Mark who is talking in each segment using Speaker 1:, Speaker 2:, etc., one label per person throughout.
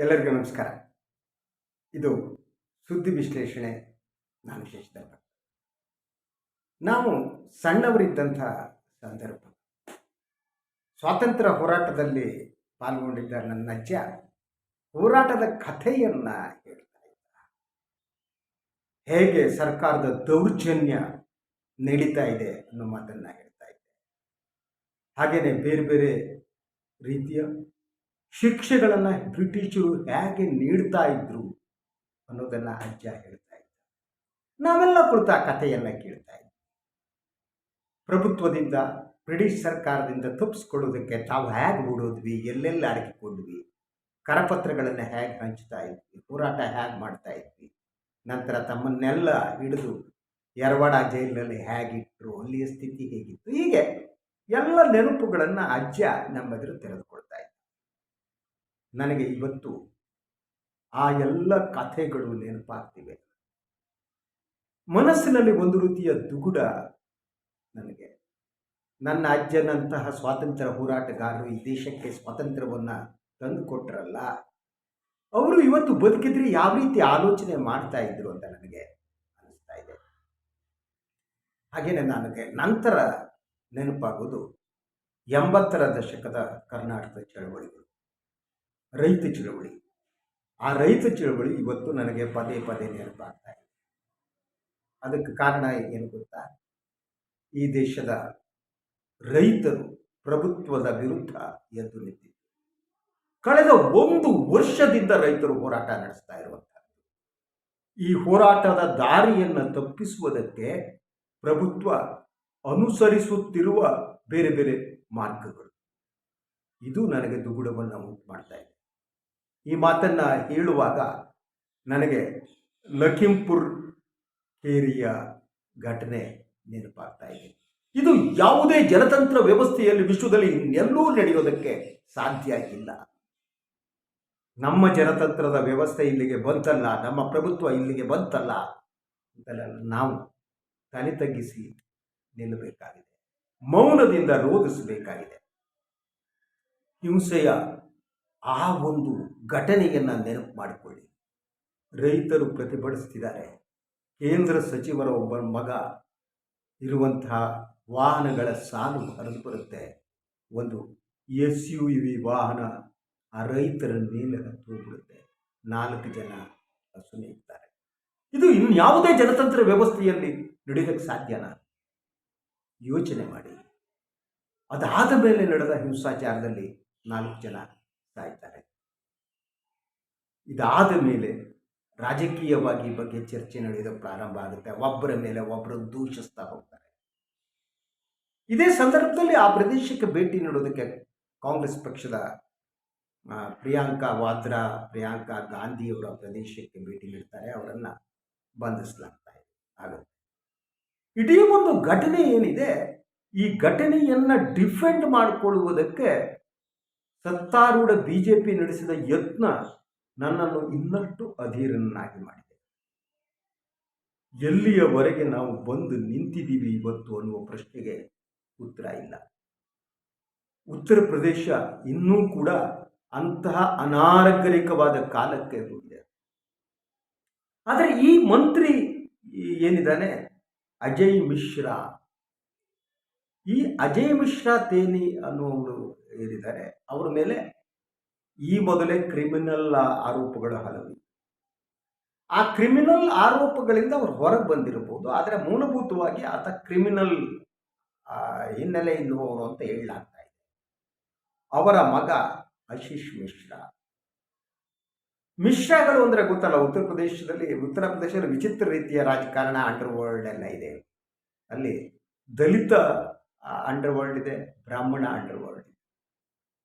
Speaker 1: ಎಲ್ಲರಿಗೂ ನಮಸ್ಕಾರ. ಇದು ಸುದ್ದಿ ವಿಶ್ಲೇಷಣೆ. ನಾನು ಶೇಷಧರ್ಮ ನಾವು ಸಣ್ಣವರಿದ್ದಂಥ ಸಂದರ್ಭ. ಸ್ವಾತಂತ್ರ್ಯ ಹೋರಾಟದಲ್ಲಿ ಪಾಲ್ಗೊಂಡಿದ್ದ ನನ್ನ ಅಜ್ಜ ಹೋರಾಟದ ಕಥೆಯನ್ನು ಹೇಳ್ತಾ ಹೇಗೆ ಸರ್ಕಾರದ ದೌರ್ಜನ್ಯ ನಡೀತಾ ಇದೆ ಅನ್ನೋ ಮಾತನ್ನು ಹೇಳ್ತಾ ಇದ್ದೆ. ಹಾಗೆಯೇ ಬೇರೆ ಬೇರೆ ರೀತಿಯ ಶಿಕ್ಷೆಗಳನ್ನು ಬ್ರಿಟಿಷರು ಹೇಗೆ ನೀಡ್ತಾ ಇದ್ರು ಅನ್ನೋದನ್ನು ಅಜ್ಜ ಹೇಳ್ತಾ ಇದ್ದ. ನಾವೆಲ್ಲ ಕುರಿತ ಕಥೆಯನ್ನು ಕೇಳ್ತಾ ಇದ್ವಿ. ಪ್ರಭುತ್ವದಿಂದ, ಬ್ರಿಟಿಷ್ ಸರ್ಕಾರದಿಂದ ತಪ್ಪಿಸ್ಕೊಡೋದಕ್ಕೆ ತಾವು ಹೇಗೆ ಓಡೋದ್ವಿ, ಎಲ್ಲೆಲ್ಲಿ ಅಡಗಿಕೊಂಡ್ವಿ, ಕರಪತ್ರಗಳನ್ನು ಹೇಗೆ ಹಂಚ್ತಾ ಇದ್ವಿ, ಹೋರಾಟ ಹೇಗೆ ಮಾಡ್ತಾ ಇದ್ವಿ, ನಂತರ ತಮ್ಮನ್ನೆಲ್ಲ ಹಿಡಿದು ಯರವಾಡ ಜೈಲಿನಲ್ಲಿ ಹೇಗಿಟ್ಟರು ಅಲ್ಲಿಯ ಸ್ಥಿತಿ ಹೇಗಿತ್ತು, ಹೀಗೆ ಎಲ್ಲ ನೆನಪುಗಳನ್ನು ಅಜ್ಜ ನಮ್ಮೆದುರು ಇದ್ದ ನನಗೆ ಇವತ್ತು ಆ ಎಲ್ಲ ಕಥೆಗಳು ನೆನಪಾಗ್ತಿವೆ. ಮನಸ್ಸಿನಲ್ಲಿ ಒಂದು ರೀತಿಯ ದುಗುಡ ನನಗೆ. ನನ್ನ ಅಜ್ಜನಂತಹ ಸ್ವಾತಂತ್ರ್ಯ ಹೋರಾಟಗಾರರು ಈ ದೇಶಕ್ಕೆ ಸ್ವಾತಂತ್ರ್ಯವನ್ನು ತಂದುಕೊಟ್ರಲ್ಲ ಅವರು ಇವತ್ತು ಬದುಕಿದ್ರೆ ಯಾವ ರೀತಿ ಆಲೋಚನೆ ಮಾಡ್ತಾ ಇದ್ರು ಅಂತ ನನಗೆ ಅನಿಸ್ತಾ ಇದೆ. ಹಾಗೆಯೇ ನನಗೆ ನಂತರ ನೆನಪಾಗೋದು ಎಂಬತ್ತರ ದಶಕದ ಕರ್ನಾಟಕದ ಚಳವಳಿಗಳು. ರೈತ ಚಳವಳಿ. ಆ ರೈತ ಚಳವಳಿ ಇವತ್ತು ನನಗೆ ಪದೇ ಪದೇ ನೆನಪಾಗ್ತಾ ಇದೆ. ಅದಕ್ಕೆ ಕಾರಣ ಏನು ಗೊತ್ತಾ? ಈ ದೇಶದ ರೈತರು ಪ್ರಭುತ್ವದ ವಿರುದ್ಧ ಎದ್ದು ನಿಂತಿದೆ ಕಳೆದ ಒಂದು ವರ್ಷದಿಂದ ರೈತರು ಹೋರಾಟ ನಡೆಸ್ತಾ ಇರುವಂಥದ್ದು. ಈ ಹೋರಾಟದ ದಾರಿಯನ್ನು ತಪ್ಪಿಸುವುದಕ್ಕೆ ಪ್ರಭುತ್ವ ಅನುಸರಿಸುತ್ತಿರುವ ಬೇರೆ ಬೇರೆ ಮಾರ್ಗಗಳು. ಇದು ನನಗೆ ದುಗುಡವನ್ನು ಉಂಟು ಮಾಡ್ತಾ ಇದೆ. ಈ ಮಾತನ್ನು ಹೇಳುವಾಗ ನನಗೆ ಲಖಿಂಪುರ್ ಕೇರಿಯ ಘಟನೆ ನೆನಪಾಗ್ತಾ ಇದೆ. ಇದು ಯಾವುದೇ ಜನತಂತ್ರ ವ್ಯವಸ್ಥೆಯಲ್ಲಿ ವಿಶ್ವದಲ್ಲಿ ಇನ್ನೆಲ್ಲೂ ನಡೆಯೋದಕ್ಕೆ ಸಾಧ್ಯ ಇಲ್ಲ. ನಮ್ಮ ಜನತಂತ್ರದ ವ್ಯವಸ್ಥೆ ಇಲ್ಲಿಗೆ ಬಂತಲ್ಲ, ನಮ್ಮ ಪ್ರಭುತ್ವ ಇಲ್ಲಿಗೆ ಬಂತಲ್ಲ ಅಂತಲ್ಲ ನಾವು ತಲೆ ತಗ್ಗಿಸಿ ನಿಲ್ಲಬೇಕಾಗಿದೆ. ಮೌನದಿಂದ ರೋಧಿಸಬೇಕಾಗಿದೆ. ಹಿಂಸೆಯ ಆ ಒಂದು ಘಟನೆಯನ್ನು ನೆನಪು ಮಾಡಿಕೊಳ್ಳಿ. ರೈತರು ಪ್ರತಿಭಟಿಸ್ತಿದ್ದಾರೆ. ಕೇಂದ್ರ ಸಚಿವರ ಒಬ್ಬ ಮಗ ಇರುವಂತಹ ವಾಹನಗಳ ಸಾಲು ಹರಿದು ಬರುತ್ತೆ. ಒಂದು ಎಸ್ ಯು ವಿ ವಾಹನ ಆ ರೈತರ ಮೇಲೆ ಹತ್ತು ಹೋಗ್ಬಿಡುತ್ತೆ ನಾಲ್ಕು ಜನ ಇರ್ತಾರೆ. ಇದು ಇನ್ಯಾವುದೇ ಜನತಂತ್ರ ವ್ಯವಸ್ಥೆಯಲ್ಲಿ ನಡೆಯೋದಕ್ಕೆ ಸಾಧ್ಯನಾ? ಯೋಚನೆ ಮಾಡಿ. ಅದಾದ ಮೇಲೆ ನಡೆದ ಹಿಂಸಾಚಾರದಲ್ಲಿ ನಾಲ್ಕು ಜನ ಸಾಯ್ತಾರೆ ಇದಾದ ಮೇಲೆ ರಾಜಕೀಯವಾಗಿ ಬಗ್ಗೆ ಚರ್ಚೆ ನಡೆಯೋದು ಪ್ರಾರಂಭ ಆಗುತ್ತೆ. ಒಬ್ಬರ ಮೇಲೆ ಒಬ್ಬರು ದೂಷಿಸ್ತಾ ಹೋಗ್ತಾರೆ. ಇದೇ ಸಂದರ್ಭದಲ್ಲಿ ಆ ಪ್ರದೇಶಕ್ಕೆ ಭೇಟಿ ನೀಡೋದಕ್ಕೆ ಕಾಂಗ್ರೆಸ್ ಪಕ್ಷದ ಪ್ರಿಯಾಂಕಾ ವಾದ್ರಾ, ಪ್ರಿಯಾಂಕಾ ಗಾಂಧಿಯವರ ಪ್ರದೇಶಕ್ಕೆ ಭೇಟಿ ನೀಡ್ತಾರೆ. ಅವರನ್ನು ಬಂಧಿಸಲಾಗ್ತಾ ಇದೆ. ಆಗುತ್ತೆ. ಇಡೀ ಒಂದು ಘಟನೆ ಏನಿದೆ, ಈ ಘಟನೆಯನ್ನು ಡಿಫೆಂಡ್ ಮಾಡಿಕೊಳ್ಳುವುದಕ್ಕೆ ಸತ್ತಾರೂಢ ಪಿ ನಡೆಸಿದ ಯತ್ನ ನನ್ನನ್ನು ಇನ್ನಷ್ಟು ಅಧೀರನ್ನಾಗಿ ಮಾಡಿದೆ. ಎಲ್ಲಿಯವರೆಗೆ ನಾವು ಬಂದು ನಿಂತಿದ್ದೀವಿ ಇವತ್ತು ಅನ್ನುವ ಪ್ರಶ್ನೆಗೆ ಉತ್ತರ ಇಲ್ಲ. ಉತ್ತರ ಪ್ರದೇಶ ಇನ್ನೂ ಕೂಡ ಅಂತಹ ಅನಾರೋಗ್ಯಕವಾದ ಕಾಲಕ್ಕೆ ಹೋಗಿದೆ. ಆದರೆ ಈ ಮಂತ್ರಿ ಏನಿದ್ದಾನೆ? ಅಜಯ್ ಮಿಶ್ರಾ. ಈ ಅಜಯ್ ಮಿಶ್ರಾ ತೇನಿ ಅನ್ನುವರು ಏನಿದ್ದಾರೆ ಅವರ ಮೇಲೆ ಈ ಮೊದಲೇ ಕ್ರಿಮಿನಲ್ ಆರೋಪಗಳು ಹಲವು. ಆ ಕ್ರಿಮಿನಲ್ ಆರೋಪಗಳಿಂದ ಅವರು ಹೊರಗೆ ಬಂದಿರಬಹುದು. ಆದರೆ ಮೂಲಭೂತವಾಗಿ ಆತ ಕ್ರಿಮಿನಲ್ ಹಿನ್ನೆಲೆ ಇರುವವರು ಅಂತ ಹೇಳಲಾಗ್ತಾ ಇದೆ. ಅವರ ಮಗ ಆಶೀಶ್ ಮಿಶ್ರಾ. ಮಿಶ್ರಾಗಳು ಅಂದರೆ ಗೊತ್ತಲ್ಲ, ಉತ್ತರ ಪ್ರದೇಶದಲ್ಲಿ ಉತ್ತರ ಪ್ರದೇಶದಲ್ಲಿ ವಿಚಿತ್ರ ರೀತಿಯ ರಾಜಕಾರಣ ಅಂಡರ್ ವರ್ಲ್ಡ್ ಎಲ್ಲ ಇದೆ. ಅಲ್ಲಿ ದಲಿತ ಅಂಡರ್ ವರ್ಲ್ಡ್ ಇದೆ, ಬ್ರಾಹ್ಮಣ ಅಂಡರ್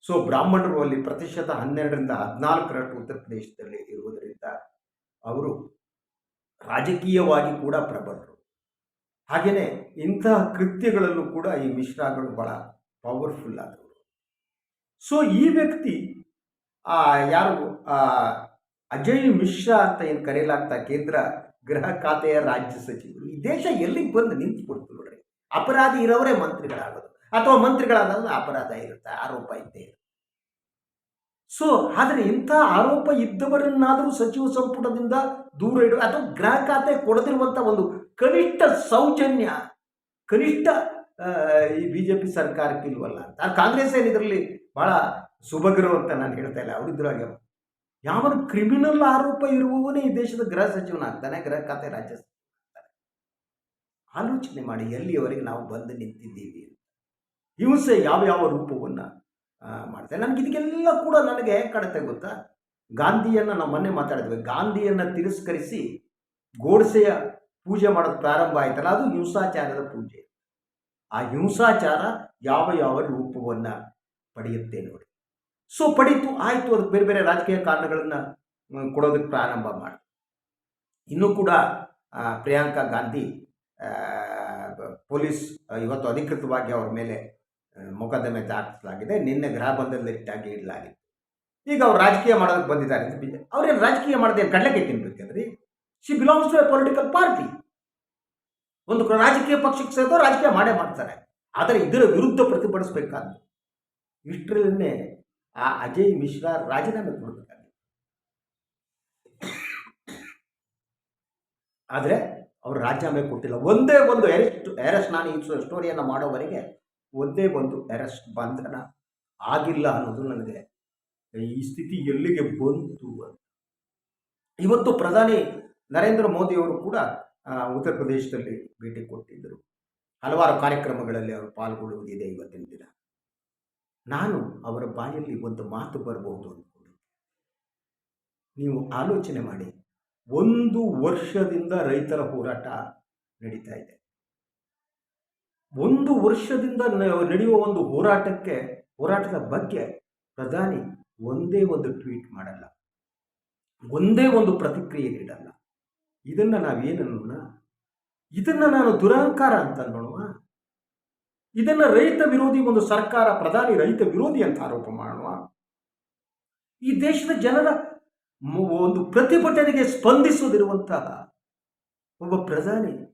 Speaker 1: ಸೊ ಬ್ರಾಹ್ಮಣರು ಅಲ್ಲಿ ಪ್ರತಿಶತ ಹನ್ನೆರಡರಿಂದ ಹದಿನಾಲ್ಕರಷ್ಟು ಉತ್ತರ ಪ್ರದೇಶದಲ್ಲಿ ಇರುವುದರಿಂದ ಅವರು ರಾಜಕೀಯವಾಗಿ ಕೂಡ ಪ್ರಬಲರು. ಹಾಗೆಯೇ ಇಂತಹ ಕೃತ್ಯಗಳಲ್ಲೂ ಕೂಡ ಈ ಮಿಶ್ರಾಗಳು ಬಹಳ ಪವರ್ಫುಲ್ ಆದವರು. ಸೊ ಈ ವ್ಯಕ್ತಿ ಆ, ಯಾರು ಅಜಯ್ ಮಿಶ್ರಾ ಅಂತ ಏನು ಕರೆಯಲಾಗ್ತಾ ಕೇಂದ್ರ ಗೃಹ ಖಾತೆಯ ರಾಜ್ಯ ಸಚಿವರು ಈ ದೇಶ ಎಲ್ಲಿಗೆ ಬಂದು ನಿಂತು ಕೊಡ್ತು ನೋಡ್ರಿ. ಅಪರಾಧಿ ಇರೋವರೇ ಮಂತ್ರಿಗಳಾಗೋದು. ಅಥವಾ ಮಂತ್ರಿಗಳಾದಲ್ಲ ಅಪರಾಧ ಇರುತ್ತೆ, ಆರೋಪ ಇದ್ದೇ ಇರುತ್ತೆ. ಸೊ ಆದರೆ ಇಂಥ ಆರೋಪ ಇದ್ದವರನ್ನಾದರೂ ಸಚಿವ ಸಂಪುಟದಿಂದ ದೂರ ಇಡುವ ಅಥವಾ ಗೃಹ ಖಾತೆ ಕೊಡದಿರುವಂಥ ಒಂದು ಕನಿಷ್ಠ ಸೌಜನ್ಯ, ಕನಿಷ್ಠ ಈ ಬಿ ಜೆ ಪಿ ಸರ್ಕಾರಕ್ಕೆ ಇಲ್ವಲ್ಲ ಅಂತ. ಕಾಂಗ್ರೆಸ್ ಏನು ಇದರಲ್ಲಿ ಭಾಳ ಸುಭಗ್ರ ಅಂತ ನಾನು ಹೇಳ್ತಾ ಇಲ್ಲ ಅವರಿದ್ರಾಗೆ ಯಾವನು ಕ್ರಿಮಿನಲ್ ಆರೋಪ ಇರುವವನೇ ಈ ದೇಶದ ಗೃಹ ಸಚಿವನಾಗ್ತಾನೆ ಗೃಹ ಖಾತೆ ರಾಜ್ಯ ಆಲೋಚನೆ ಮಾಡಿ, ಎಲ್ಲಿಯವರೆಗೆ ನಾವು ಬಂದು ನಿಂತಿದ್ದೀವಿ ಅಂತ. ಹಿಂಸೆ ಯಾವ ಯಾವ ರೂಪವನ್ನು ಮಾಡ್ತಾರೆ ನನಗೆ ಇದಕ್ಕೆಲ್ಲ ಕೂಡ ನನಗೆ ಕಡತೆ ಗೊತ್ತಾ? ಗಾಂಧಿಯನ್ನು ನಾವು ಮೊನ್ನೆ ಮಾತಾಡಿದ್ವಿ. ಗಾಂಧಿಯನ್ನು ತಿರಸ್ಕರಿಸಿ ಗೋಡ್ಸೆಯ ಪೂಜೆ ಮಾಡೋದು ಪ್ರಾರಂಭ ಆಯ್ತಲ್ಲ, ಅದು ಹಿಂಸಾಚಾರದ ಪೂಜೆ. ಆ ಹಿಂಸಾಚಾರ ಯಾವ ಯಾವ ರೂಪವನ್ನು ಪಡೆಯುತ್ತೆ ನೋಡಿ. ಸೊ, ಪಡೀತು, ಆಯಿತು, ಅದಕ್ಕೆ ಬೇರೆ ಬೇರೆ ರಾಜಕೀಯ ಕಾರಣಗಳನ್ನು ಕೊಡೋದಕ್ಕೆ ಪ್ರಾರಂಭ ಮಾಡಿ ಇನ್ನೂ ಕೂಡ ಪ್ರಿಯಾಂಕಾ ಗಾಂಧಿ ಪೊಲೀಸ್, ಇವತ್ತು ಅಧಿಕೃತವಾಗಿ ಅವ್ರ ಮೇಲೆ ಮೊಕದ್ದಮೆ ದಾಖಲಾಗಿದೆ. ನಿನ್ನೆ ಗೃಹ ಬಂಧನದಲ್ಲಿಟ್ಟಾಗಿ ಇಡಲಾಗಿತ್ತು. ಈಗ ಅವ್ರು ರಾಜಕೀಯ ಮಾಡೋದಕ್ಕೆ ಬಂದಿದ್ದಾರೆ ಅಂತ ಬಿ ಅವ್ರೇನು ರಾಜಕೀಯ ಮಾಡದೆ ಕಡಲೆಗೆ ತಿನ್ಬೇಕಂದ್ರಿ she belongs to a political party ಒಂದು ರಾಜಕೀಯ ಪಕ್ಷಕ್ಕೆ ಸೇರಿದವರು ರಾಜಕೀಯ ಮಾಡೇ ಮಾಡ್ತಾರೆ. ಆದರೆ ಇದರ ವಿರುದ್ಧ ಪ್ರತಿಭಟಿಸಬೇಕಾದ್ದು ಇಷ್ಟರಲ್ಲೇ ಆ ಅಜಯ್ ಮಿಶ್ರಾ ರಾಜೀನಾಮೆ ಕೊಡಬೇಕಾಗಿತ್ತು ಆದರೆ ಅವರು ರಾಜೀನಾಮೆ ಕೊಟ್ಟಿಲ್ಲ. ಒಂದೇ ಒಂದು ಎರೆಸ್ಟ್ ಎರೆಸ್ಟ್ ನಾನು ಈ ಸ್ಟೋರಿಯನ್ನು ಮಾಡೋವರೆಗೆ ಒಂದೇ ಒಂದು ಅರೆಸ್ಟ್ ಬಂಧನ ಆಗಿಲ್ಲ ಅನ್ನೋದು ನನಗೆ ಈ ಸ್ಥಿತಿ ಎಲ್ಲಿಗೆ ಬಂತು ಅಂತ. ಇವತ್ತು ಪ್ರಧಾನಿ ನರೇಂದ್ರ ಮೋದಿಯವರು ಕೂಡ ಉತ್ತರ ಪ್ರದೇಶದಲ್ಲಿ ಭೇಟಿ ಕೊಟ್ಟಿದ್ದರು. ಹಲವಾರು ಕಾರ್ಯಕ್ರಮಗಳಲ್ಲಿ ಅವರು ಪಾಲ್ಗೊಳ್ಳುವುದಿದೆ ಇವತ್ತಿನ ದಿನ. ನಾನು ಅವರ ಬಾಯಲ್ಲಿ ಒಂದು ಮಾತು ಬರಬಹುದು ಅಂದ್ಕೊಂಡು. ನೀವು ಆಲೋಚನೆ ಮಾಡಿ. ಒಂದು ವರ್ಷದಿಂದ ರೈತರ ಹೋರಾಟ ನಡೀತಾ ಇದೆ. ಒಂದು ವರ್ಷದಿಂದ ನಡೆಯುವ ಒಂದು ಹೋರಾಟಕ್ಕೆ, ಹೋರಾಟದ ಬಗ್ಗೆ ಪ್ರಧಾನಿ ಒಂದೇ ಒಂದು ಟ್ವೀಟ್ ಮಾಡಲ್ಲ. ಒಂದೇ ಒಂದು ಪ್ರತಿಕ್ರಿಯೆ ನೀಡಲ್ಲ. ಇದನ್ನು ನಾವೇನನ್ನೋಣ ಇದನ್ನು ನಾನು ದುರಹಂಕಾರ ಅಂತ ನೋಡುವ ಇದನ್ನು ರೈತ ವಿರೋಧಿ ಒಂದು ಸರ್ಕಾರ, ಪ್ರಧಾನಿ ರೈತ ವಿರೋಧಿ ಅಂತ ಆರೋಪ ಮಾಡುವ ಈ ದೇಶದ ಜನರ ಒಂದು ಪ್ರತಿಭಟನೆಗೆ ಸ್ಪಂದಿಸೋದಿರುವಂತಹ ಒಬ್ಬ ಪ್ರಧಾನಿ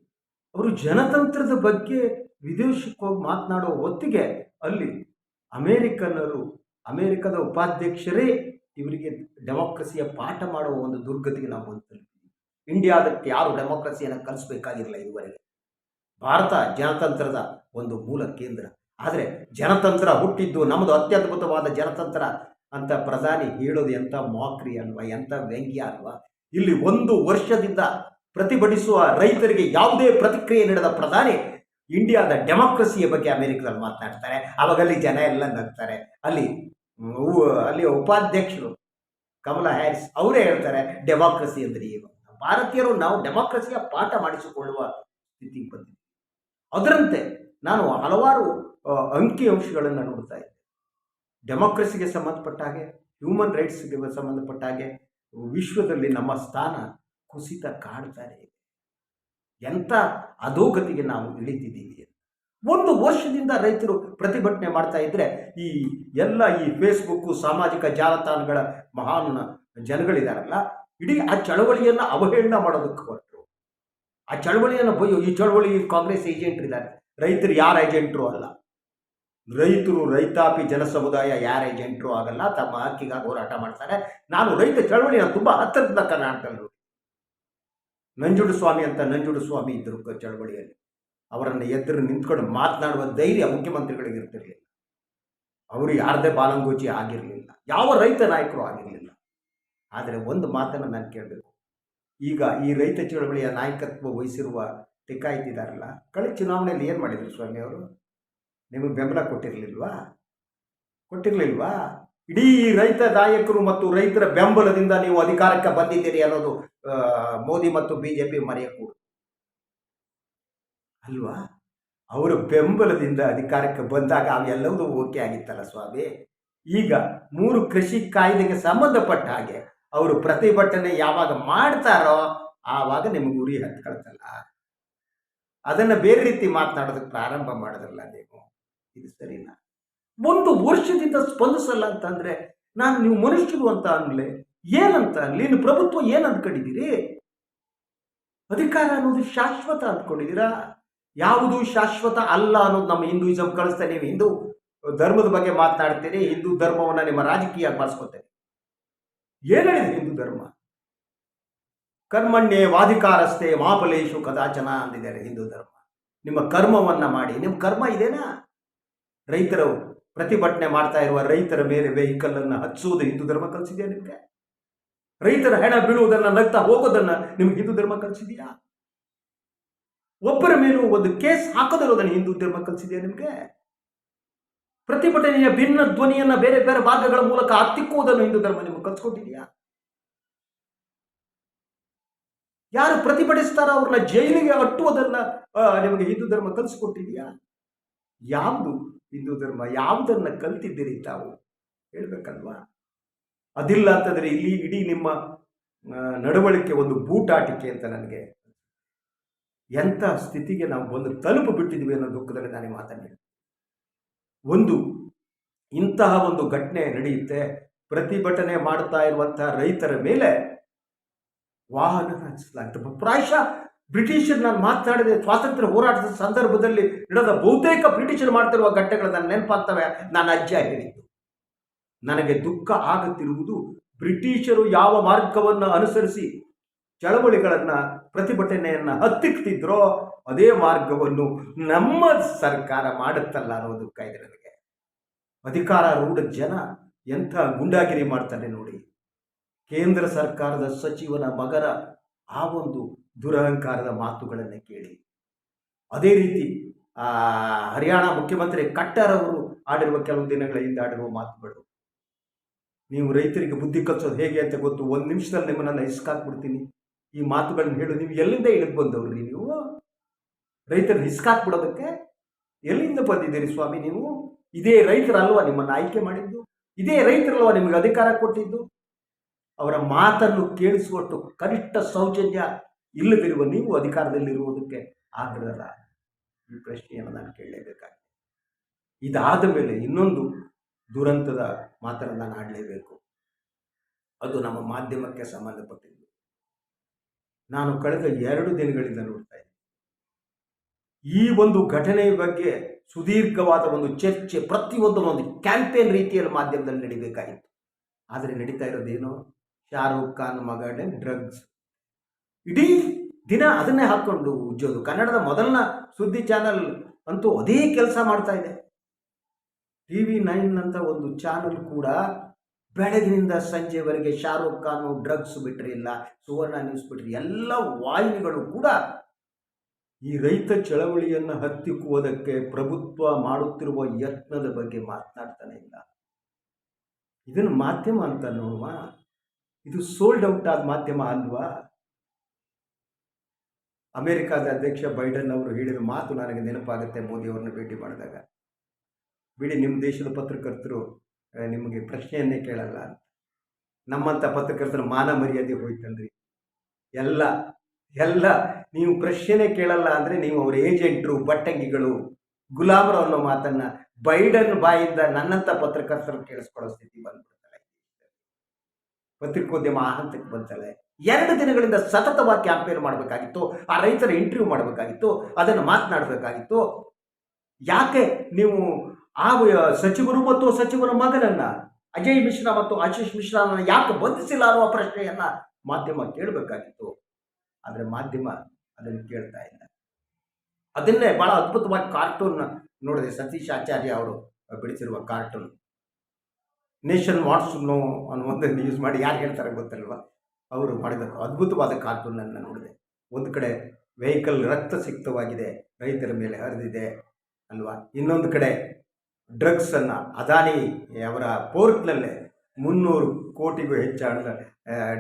Speaker 1: ಅವರು ಜನತಂತ್ರದ ಬಗ್ಗೆ ವಿದೇಶಕ್ಕೆ ಹೋಗಿ ಮಾತನಾಡೋ ಹೊತ್ತಿಗೆ ಅಲ್ಲಿ ಅಮೇರಿಕನ್ನರು ಅಮೇರಿಕದ ಉಪಾಧ್ಯಕ್ಷರೇ ಇವರಿಗೆ ಡೆಮೋಕ್ರಸಿಯ ಪಾಠ ಮಾಡುವ ಒಂದು ದುರ್ಗತಿಗೆ ನಾವು ಬಂದು ತಲುಪಿದ್ವಿ ಇಂಡಿಯಾದಕ್ಕೆ ಯಾರು ಡೆಮೋಕ್ರಸಿಯನ್ನು ಕಲಿಸ್ಬೇಕಾಗಿರಲಿಲ್ಲ ಇದುವರೆಗೆ. ಭಾರತ ಜನತಂತ್ರದ ಒಂದು ಮೂಲ ಕೇಂದ್ರ. ಆದರೆ ಜನತಂತ್ರ ಹುಟ್ಟಿದ್ದು ನಮ್ಮದು ಅತ್ಯದ್ಭುತವಾದ ಜನತಂತ್ರ ಅಂತ ಪ್ರಧಾನಿ ಹೇಳೋದು ಎಂಥ ಮಾಕ್ರಿ ಅಲ್ವಾ, ಎಂಥ ವ್ಯಂಗ್ಯ ಅಲ್ವಾ? ಇಲ್ಲಿ ಒಂದು ವರ್ಷದಿಂದ ಪ್ರತಿಭಟಿಸುವ ರೈತರಿಗೆ ಯಾವುದೇ ಪ್ರತಿಕ್ರಿಯೆ ನೀಡದ ಪ್ರಧಾನಿ ಇಂಡಿಯಾದ ಡೆಮಾಕ್ರಸಿಯ ಬಗ್ಗೆ ಅಮೆರಿಕದಲ್ಲಿ ಮಾತನಾಡ್ತಾರೆ. ಅವಾಗಲ್ಲಿ ಜನ ಎಲ್ಲ ನಗ್ತಾರೆ. ಅಲ್ಲಿ ಅಲ್ಲಿ ಉಪಾಧ್ಯಕ್ಷರು ಕಮಲಾ ಹ್ಯಾರಿಸ್ ಅವರೇ ಹೇಳ್ತಾರೆ, ಡೆಮಾಕ್ರಸಿ ಅಂದರೆ ಏನು ಭಾರತೀಯರು ನಾವು ಡೆಮಾಕ್ರಸಿಯ ಪಾಠ ಮಾಡಿಸಿಕೊಳ್ಳುವ ಸ್ಥಿತಿ ಬಂದಿದೆ ಅದರಂತೆ ನಾನು ಹಲವಾರು ಅಂಕಿ ಅಂಶಗಳನ್ನು ನೋಡ್ತಾ ಇದ್ದೆ. ಡೆಮೋಕ್ರಸಿಗೆ ಸಂಬಂಧಪಟ್ಟ ಹಾಗೆ, ಹ್ಯೂಮನ್ ರೈಟ್ಸ್ಗೆ ಸಂಬಂಧಪಟ್ಟ ಹಾಗೆ, ವಿಶ್ವದಲ್ಲಿ ನಮ್ಮ ಸ್ಥಾನ ಕುಸಿತ ಕಾಡ್ತಾನೆ ಇದೆ. ಎಂಥ ಅಧೋಗತಿಗೆ ನಾವು ಇಳಿದಿದ್ದೀವಿ. ಒಂದು ವರ್ಷದಿಂದ ರೈತರು ಪ್ರತಿಭಟನೆ ಮಾಡ್ತಾ ಇದ್ರೆ ಈ ಎಲ್ಲ ಈ ಫೇಸ್ಬುಕ್ಕು ಸಾಮಾಜಿಕ ಜಾಲತಾಣಗಳ ಮಹಾನ್ ಜನಗಳಿದಾರಲ್ಲ, ಇಡೀ ಆ ಚಳವಳಿಯನ್ನು ಅವಹೇಳನ ಮಾಡೋದಕ್ಕೆ ಹೊರಟರು. ಆ ಚಳವಳಿಯನ್ನು ಬಯ್ಯೋ, ಈ ಚಳವಳಿ ಕಾಂಗ್ರೆಸ್ ಏಜೆಂಟ್ ಇದ್ದಾರೆ ರೈತರು ಯಾರ ಏಜೆಂಟ್ರು ಅಲ್ಲ. ರೈತರು ರೈತಾಪಿ ಜನ ಸಮುದಾಯ ಯಾರ ಏಜೆಂಟ್ರು ಆಗಲ್ಲ. ತಮ್ಮ ಹಕ್ಕಿಗಾಗಿ ಹೋರಾಟ ಮಾಡ್ತಾರೆ. ನಾನು ರೈತ ಚಳವಳಿಯನ್ನು ತುಂಬಾ ಹತ್ತಿರದ ಕರ್ನಾಟಕದಲ್ಲಿ. ನಂಜುಂಡ ಸ್ವಾಮಿ ಅಂತ ನಂಜುಡು ಸ್ವಾಮಿ ಇದ್ರು ಕ- ಚಳವಳಿಯಲ್ಲಿ. ಅವರನ್ನು ಎದುರು ನಿಂತ್ಕೊಂಡು ಮಾತನಾಡುವ ಧೈರ್ಯ ಮುಖ್ಯಮಂತ್ರಿಗಳಿಗೆ ಇರ್ತಿರ್ಲಿಲ್ಲ. ಅವರು ಯಾರದೇ ಬಾಲಂಗೋಚಿ ಆಗಿರಲಿಲ್ಲ. ಯಾವ ರೈತ ನಾಯಕರು ಆಗಿರಲಿಲ್ಲ. ಆದರೆ ಒಂದು ಮಾತನ್ನು ನಾನು ಕೇಳಬೇಕು. ಈಗ ಈ ರೈತ ಚಳವಳಿಯ ನಾಯಕತ್ವ ವಹಿಸಿರುವ ಟಿಕಾಯ್ತಿದಾರಲ್ಲ ಕಳೆದ ಚುನಾವಣೆಯಲ್ಲಿ ಏನು ಮಾಡಿದ್ರು ಸ್ವಾಮಿ ಅವರು? ನಿಮಗೆ ಬೆಂಬಲ ಕೊಟ್ಟಿರಲಿಲ್ವಾ? ಕೊಟ್ಟಿರಲಿಲ್ವಾ? ಇಡೀ ರೈತ ನಾಯಕರು ಮತ್ತು ರೈತರ ಬೆಂಬಲದಿಂದ ನೀವು ಅಧಿಕಾರಕ್ಕೆ ಬಂದಿದ್ದೀರಿ ಅನ್ನೋದು ಮೋದಿ ಮತ್ತು ಬಿ ಜೆ ಪಿ ಮರೆಯಕೂಡದು. ಅಲ್ವಾ? ಅವರ ಬೆಂಬಲದಿಂದ ಅಧಿಕಾರಕ್ಕೆ ಬಂದಾಗ ಅವೆಲ್ಲವೂ ಓಕೆ ಆಗಿತ್ತಲ್ಲ ಸ್ವಾಮಿ? ಈಗ ಮೂರು ಕೃಷಿ ಕಾಯ್ದೆಗೆ ಸಂಬಂಧಪಟ್ಟ ಹಾಗೆ ಅವರು ಪ್ರತಿಭಟನೆ ಯಾವಾಗ ಮಾಡ್ತಾರೋ ಆವಾಗ ನಿಮಗೆ ಉರಿ ಹತ್ಕೊಳ್ತಲ್ಲ. ಅದನ್ನು ಬೇರೆ ರೀತಿ ಮಾತನಾಡೋದಕ್ಕೆ ಪ್ರಾರಂಭ ಮಾಡಿದ್ರಲ್ಲ ನೀವು. ಇದು ಸರಿನಾ? ಒಂದು ವರ್ಷದಿಂದ ಸ್ಪಂದಿಸಲ್ಲ ಅಂತಂದ್ರೆ ನಾನು ನೀವು ಮನುಷ್ಯರು ಅಂತ ಅನ್ಲೆ, ಏನಂತ ಅನ್ಲಿ ನೀವು ಪ್ರಭುತ್ವ ಏನ್ ಅಂದ್ಕೊಂಡಿದ್ದೀರಿ ಅಧಿಕಾರ ಅನ್ನೋದು ಶಾಶ್ವತ ಅಂದ್ಕೊಂಡಿದ್ದೀರಾ ಯಾವುದು ಶಾಶ್ವತ ಅಲ್ಲ ಅನ್ನೋದು ನಮ್ಮ ಹಿಂದೂಯಿಸಂ ಕಳಿಸ್ತಾ, ನೀವು ಹಿಂದೂ ಧರ್ಮದ ಬಗ್ಗೆ ಮಾತನಾಡ್ತೀರಿ, ಹಿಂದೂ ಧರ್ಮವನ್ನ ನಿಮ್ಮ ರಾಜಕೀಯ ಬಳಸ್ಕೊತೀರಿ. ಏನ್ ಹೇಳಿದೆ ಹಿಂದೂ ಧರ್ಮ? ಕರ್ಮಣ್ಯೇ ವಾಧಿಕಾರಸ್ಥೆ ಮಾಪಲೇಶು ಕದಾಚನ ಅಂದಿದ್ದಾರೆ ಹಿಂದೂ ಧರ್ಮ. ನಿಮ್ಮ ಕರ್ಮವನ್ನ ಮಾಡಿ ನಿಮ್ಮ ಕರ್ಮ ಇದೇನಾ? ರೈತರು ಪ್ರತಿಭಟನೆ ಮಾಡ್ತಾ ಇರುವ ರೈತರ ಮೇಲೆ ವೆಹಿಕಲ್ ಅನ್ನು ಹಚ್ಚುವುದು ಹಿಂದೂ ಧರ್ಮ ಕಲಿಸಿದೆಯಾ ನಿಮಗೆ? ರೈತರ ಹೆಣ ಬೀಳುವುದನ್ನ ನಗ್ತಾ ಹೋಗೋದನ್ನ ನಿಮ್ಗೆ ಹಿಂದೂ ಧರ್ಮ ಕಲಿಸಿದೆಯಾ? ಒಬ್ಬರ ಮೇಲೂ ಒಂದು ಕೇಸ್ ಹಾಕದಿರೋದನ್ನು ಹಿಂದೂ ಧರ್ಮ ಕಲಿಸಿದೆಯಾ ನಿಮಗೆ? ಪ್ರತಿಭಟನೆಯ ಭಿನ್ನ ಧ್ವನಿಯನ್ನ ಬೇರೆ ಬೇರೆ ಭಾಗಗಳ ಮೂಲಕ ಹತ್ತಿಕ್ಕುವುದನ್ನು ಹಿಂದೂ ಧರ್ಮ ನಿಮಗೆ ಕಲ್ಸ್ಕೊಟ್ಟಿದೆಯಾ? ಯಾರು ಪ್ರತಿಭಟಿಸ್ತಾರೋ ಅವ್ರನ್ನ ಜೈಲಿಗೆ ಅಟ್ಟುವುದನ್ನ ನಿಮಗೆ ಹಿಂದೂ ಧರ್ಮ ಕಲಿಸ್ಕೊಟ್ಟಿದೆಯಾ? ಯಾವುದು ಹಿಂದೂ ಧರ್ಮ ಯಾವುದನ್ನು ಕಲ್ತಿದ್ದೀರಿ ತಾವು? ಹೇಳ್ಬೇಕಲ್ವಾ? ಅದಿಲ್ಲ ಅಂತಂದರೆ ಇಲ್ಲಿ ಇಡೀ ನಿಮ್ಮ ನಡವಳಿಕೆ ಒಂದು ಬೂಟಾಟಿಕೆ ಅಂತ ನನಗೆ. ಎಂಥ ಸ್ಥಿತಿಗೆ ನಾವು ಬಂದು ತಲುಪು ಬಿಟ್ಟಿದ್ವಿ ಅನ್ನೋ ದುಃಖದಲ್ಲಿ ನಾನೇ ಮಾತನಾಡಿ ಒಂದು, ಇಂತಹ ಒಂದು ಘಟನೆ ನಡೆಯುತ್ತೆ, ಪ್ರತಿಭಟನೆ ಮಾಡ್ತಾ ಇರುವಂತಹ ರೈತರ ಮೇಲೆ ವಾಹನ ಹಂಚಲಾಗ್ತದೆ ಪ್ರಾಯಶಃ ಬ್ರಿಟಿಷರ್ ನಾನು ಮಾತನಾಡಿದೆ ಸ್ವಾತಂತ್ರ್ಯ ಹೋರಾಟದ ಸಂದರ್ಭದಲ್ಲಿ ನಡೆದ ಬಹುತೇಕ ಬ್ರಿಟಿಷರು ಮಾಡ್ತಿರುವ ಘಟ್ಟಗಳು ನನ್ನ ನೆನಪಾಗ್ತವೆ. ನನ್ನ ಅಜ್ಜ ಹೇಳಿದ್ದು ನನಗೆ ದುಃಖ ಆಗುತ್ತಿರುವುದು ಬ್ರಿಟಿಷರು ಯಾವ ಮಾರ್ಗವನ್ನು ಅನುಸರಿಸಿ ಚಳವಳಿಗಳನ್ನು, ಪ್ರತಿಭಟನೆಯನ್ನ ಹತ್ತಿಕ್ತಿದ್ರೋ ಅದೇ ಮಾರ್ಗವನ್ನು ನಮ್ಮ ಸರ್ಕಾರ ಮಾಡುತ್ತಲ್ಲ ಅನ್ನೋ ದುಃಖ ಇದೆ ನನಗೆ. ಅಧಿಕಾರಾರೂಢ ಜನ ಎಂಥ ಗುಂಡಾಗಿರಿ ಮಾಡ್ತಾನೆ ನೋಡಿ. ಕೇಂದ್ರ ಸರ್ಕಾರದ ಸಚಿವನ ಮಗನ ಆ ಒಂದು ದುರಹಂಕಾರದ ಮಾತುಗಳನ್ನು ಕೇಳಿ. ಅದೇ ರೀತಿ, ಆ, ಹರಿಯಾಣ ಮುಖ್ಯಮಂತ್ರಿ ಕಟ್ಟರ್ ಅವರು ಆಡಿರುವ ಕೆಲವು ದಿನಗಳ ಹಿಂದೆ ಆಡಿರುವ ಮಾತುಗಳು. ನೀವು ರೈತರಿಗೆ ಬುದ್ಧಿ ಕಲಿಸೋದು ಹೇಗೆ ಅಂತ ಗೊತ್ತು, ಒಂದು ನಿಮಿಷದಲ್ಲಿ ನಿಮ್ಮನ್ನೆಲ್ಲ ಹಿಸ್ಕಾಕ್ಬಿಡ್ತೀನಿ ಈ ಮಾತುಗಳನ್ನ ಹೇಳು, ನೀವು ಎಲ್ಲಿಂದ ಇಳಿದು ಬಂದವ್ರಿ ನೀವು? ರೈತರನ್ನ ಹಿಸ್ಕಾಕ್ಬಿಡೋದಕ್ಕೆ ಎಲ್ಲಿಂದ ಬಂದಿದ್ದೀರಿ ಸ್ವಾಮಿ ನೀವು? ಇದೇ ರೈತರಲ್ವಾ ನಿಮ್ಮನ್ನು ಆಯ್ಕೆ ಮಾಡಿದ್ದು? ಇದೇ ರೈತರಲ್ವಾ ನಿಮಗೆ ಅಧಿಕಾರ ಕೊಟ್ಟಿದ್ದು? ಅವರ ಮಾತನ್ನು ಕೇಳಿಸುವಷ್ಟು ಕನಿಷ್ಠ ಸೌಜನ್ಯ ಇಲ್ಲದಿರುವ ನೀವು ಅಧಿಕಾರದಲ್ಲಿರುವುದಕ್ಕೆ ಆಗ್ರಹರ ಈ ಪ್ರಶ್ನೆಯನ್ನು ನಾನು ಕೇಳಲೇಬೇಕಾಗಿದೆ. ಇದಾದ ಮೇಲೆ ಇನ್ನೊಂದು ದುರಂತದ ಮಾತನ್ನು ನಾನು ಆಡಲೇಬೇಕು. ಅದು ನಮ್ಮ ಮಾಧ್ಯಮಕ್ಕೆ ಸಂಬಂಧಪಟ್ಟಿದ್ದು. ನಾನು ಕಳೆದ ಎರಡು ದಿನಗಳಿಂದ ನೋಡ್ತಾ ಈ ಒಂದು ಘಟನೆಯ ಬಗ್ಗೆ ಸುದೀರ್ಘವಾದ ಒಂದು ಚರ್ಚೆ, ಪ್ರತಿಯೊಂದು ಒಂದು ಕ್ಯಾಂಪೇನ್ ರೀತಿಯಲ್ಲಿ ಮಾಧ್ಯಮದಲ್ಲಿ ನಡಿಬೇಕಾಗಿತ್ತು. ಆದರೆ ನಡೀತಾ ಇರೋದೇನು? ಶಾರುಖ್ ಖಾನ್ ಮಗಡೆ ಡ್ರಗ್ಸ್ ಇಡೀ ದಿನ ಅದನ್ನೇ ಹಾಕ್ಕೊಂಡು ಉಜ್ಜೋದು. ಕನ್ನಡದ ಮೊದಲನ ಸುದ್ದಿ ಚಾನಲ್ ಅಂತೂ ಅದೇ ಕೆಲಸ ಮಾಡ್ತಾ ಇದೆ. ಟಿ ವಿ ನೈನ್ ಅಂತ ಒಂದು ಚಾನಲ್ ಕೂಡ ಬೆಳಗಿನಿಂದ ಸಂಜೆವರೆಗೆ ಶಾರುಖ್ ಖಾನು ಡ್ರಗ್ಸ್ ಬಿಟ್ಟರಿಲ್ಲ ಸುವರ್ಣ ನ್ಯೂಸ್ ಬಿಟ್ಟರೆ ಎಲ್ಲ ವಾಹಿನಿಗಳು ಕೂಡ ಈ ರೈತ ಚಳವಳಿಯನ್ನು ಹತ್ತಿಕ್ಕುವುದಕ್ಕೆ ಪ್ರಭುತ್ವ ಮಾಡುತ್ತಿರುವ ಯತ್ನದ ಬಗ್ಗೆ ಮಾತನಾಡ್ತಾನೆ ಇಲ್ಲ. ಇದನ್ನು ಮಾಧ್ಯಮ ಅಂತ ನೋಡುವ? ಇದು ಸೋಲ್ಡ್ ಔಟ್ ಆದ ಮಾಧ್ಯಮ ಅಲ್ವಾ? ಅಮೆರಿಕಾದ ಅಧ್ಯಕ್ಷ ಬೈಡನ್ ಅವರು ಹೇಳಿದ ಮಾತು ನನಗೆ ನೆನಪಾಗುತ್ತೆ, ಮೋದಿ ಅವರನ್ನು ಭೇಟಿ ಮಾಡಿದಾಗ. ಬಿಡಿ, ನಿಮ್ಮ ದೇಶದ ಪತ್ರಕರ್ತರು ನಿಮಗೆ ಪ್ರಶ್ನೆಯನ್ನೇ ಕೇಳಲ್ಲ ಅಂತ. ನಮ್ಮಂಥ ಪತ್ರಕರ್ತರ ಮಾನ ಮರ್ಯಾದೆ ಹೋಯ್ತಲ್ರಿ ಎಲ್ಲ ಎಲ್ಲ, ನೀವು ಪ್ರಶ್ನೆನೇ ಕೇಳಲ್ಲ ಅಂದರೆ ನೀವು ಅವರ ಏಜೆಂಟ್ರು, ಬಟ್ಟಂಗಿಗಳು, ಗುಲಾಮರು ಅನ್ನೋ ಮಾತನ್ನ ಬೈಡನ್ ಬಾಯಿಂದ ನನ್ನಂಥ ಪತ್ರಕರ್ತರು ಕೇಳಿಸ್ಕೊಳ್ಳೋ ಸ್ಥಿತಿ ಬಂದ್ಬಿಡ್ತಾರೆ ಪತ್ರಿಕೋದ್ಯಮ ಆ ಹಂತಕ್ಕೆ ಬಂತಲ್ಲ. ಎರಡು ದಿನಗಳಿಂದ ಸತತವಾಗಿ ಕ್ಯಾಂಪೇನ್ ಮಾಡಬೇಕಾಗಿತ್ತು, ಆ ರೈತರ ಇಂಟರ್ವ್ಯೂ ಮಾಡಬೇಕಾಗಿತ್ತು, ಅದನ್ನು ಮಾತನಾಡಬೇಕಾಗಿತ್ತು. ಯಾಕೆ ನೀವು ಆ ಸಚಿವರು ಮತ್ತು ಸಚಿವರ ಮಗನನ್ನ, ಅಜಯ್ ಮಿಶ್ರಾ ಮತ್ತು ಆಶೀಶ್ ಮಿಶ್ರಾನ ಯಾಕೆ ಬಂಧಿಸಿಲ್ಲ ಅನ್ನುವ ಪ್ರಶ್ನೆಯನ್ನ ಮಾಧ್ಯಮ ಕೇಳಬೇಕಾಗಿತ್ತು. ಆದರೆ ಮಾಧ್ಯಮ ಅದನ್ನು ಕೇಳ್ತಾ ಇಲ್ಲ. ಅದನ್ನೇ ಬಹಳ ಅದ್ಭುತವಾಗಿ ಕಾರ್ಟೂನ್ ನೋಡಿದೆ ಸತೀಶ್ ಆಚಾರ್ಯ ಅವರು ಬಿಡಿಸಿರುವ ಕಾರ್ಟೂನ್ ನೇಷನ್ ವಾಟ್ಸ್ ನೋ ಅನ್ನೋ ಯೂಸ್ ಮಾಡಿ ಯಾರು ಹೇಳ್ತಾರೆ ಗೊತ್ತಲ್ವಾ? ಅವರು ಮಾಡಿದ ಅದ್ಭುತವಾದ ಕಾರ್ಟೂನನ್ನು ನೋಡಿದೆ. ಒಂದು ಕಡೆ ವೆಹಿಕಲ್ ರಕ್ತ ಸಿಕ್ತವಾಗಿದೆ ರೈತರ ಮೇಲೆ ಹರಿದಿದೆ ಅಲ್ವಾ? ಇನ್ನೊಂದು ಕಡೆ ಡ್ರಗ್ಸನ್ನು ಅದಾನಿ ಅವರ ಪೋರ್ಟ್ನಲ್ಲೇ ಮುನ್ನೂರು ಕೋಟಿಗೂ ಹೆಚ್ಚು ಹಣದ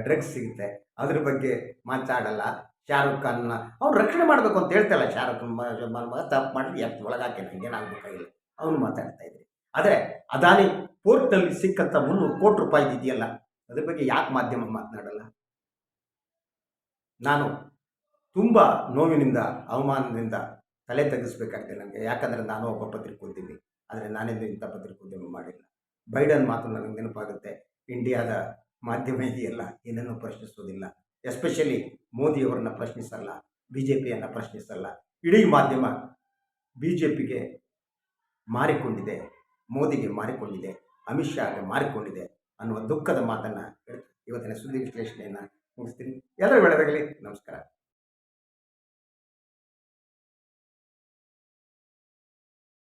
Speaker 1: ಡ್ರಗ್ಸ್ ಸಿಗುತ್ತೆ. ಅದ್ರ ಬಗ್ಗೆ ಮಾತಾಡಲ್ಲ. ಶಾರುಖ್ ಖಾನ್ನ ಅವ್ರು ರಕ್ಷಣೆ ಮಾಡಬೇಕು ಅಂತ ಹೇಳ್ತಲ್ಲ ಶಾರುಖ್ ಮಗ ತಪ್ಪು ಮಾಡಿ ಯಾಕೆ ಒಳಗಾಕೆ ನನಗೆ ಏನಾಗಬೇಕಾಗಿಲ್ಲ ಅವನು ಮಾತಾಡ್ತಾ ಇದ್ರಿ. ಆದರೆ ಅದಾನಿ ಪೋರ್ಟ್ನಲ್ಲಿ ಸಿಕ್ಕಂಥ ಮುನ್ನೂರು ಕೋಟಿ ರೂಪಾಯಿ ಇದೆಯಲ್ಲ, ಅದ್ರ ಬಗ್ಗೆ ಯಾಕೆ ಮಾಧ್ಯಮ ಮಾತನಾಡಲ್ಲ? ನಾನು ತುಂಬ ನೋವಿನಿಂದ, ಅವಮಾನದಿಂದ ತಲೆ ತಗ್ಗಿಸ್ಬೇಕಾಗಿದೆ ನನಗೆ ಯಾಕಂದರೆ ನಾನು ಒಬ್ಬ ಪತ್ರಿಕೋದ್ಯಮಿ. ಆದರೆ ನಾನೆಂದು ಇಂಥ ಪತ್ರಿಕೋದ್ಯಮ ಮಾಡಿಲ್ಲ. ಬೈಡನ್ ಮಾತು ನನಗೆ ನೆನಪಾಗುತ್ತೆ. ಇಂಡಿಯಾದ ಮಾಧ್ಯಮ ಇದೆಯಲ್ಲ ಏನನ್ನು ಪ್ರಶ್ನಿಸೋದಿಲ್ಲ. ಎಸ್ಪೆಷಲಿ ಮೋದಿಯವರನ್ನು ಪ್ರಶ್ನಿಸಲ್ಲ ಬಿ ಜೆ ಪಿಯನ್ನು ಪ್ರಶ್ನಿಸಲ್ಲ. ಇಡೀ ಮಾಧ್ಯಮ ಬಿ ಜೆ ಪಿಗೆ ಮಾರಿಕೊಂಡಿದೆ, ಮೋದಿಗೆ ಮಾರಿಕೊಂಡಿದೆ, ಅಮಿತ್ ಶಾಗೆ ಮಾರಿಕೊಂಡಿದೆ ಅನ್ನುವ ದುಃಖದ ಮಾತನ್ನು ಇವತ್ತಿನ ಸುದ್ದಿ ವಿಶ್ಲೇಷಣೆಯನ್ನು ಮುಗಿಸ್ತೀನಿ. ಎಲ್ಲರೂ ಒಳ್ಳೆಯದಾಗಲಿ ನಮಸ್ಕಾರ.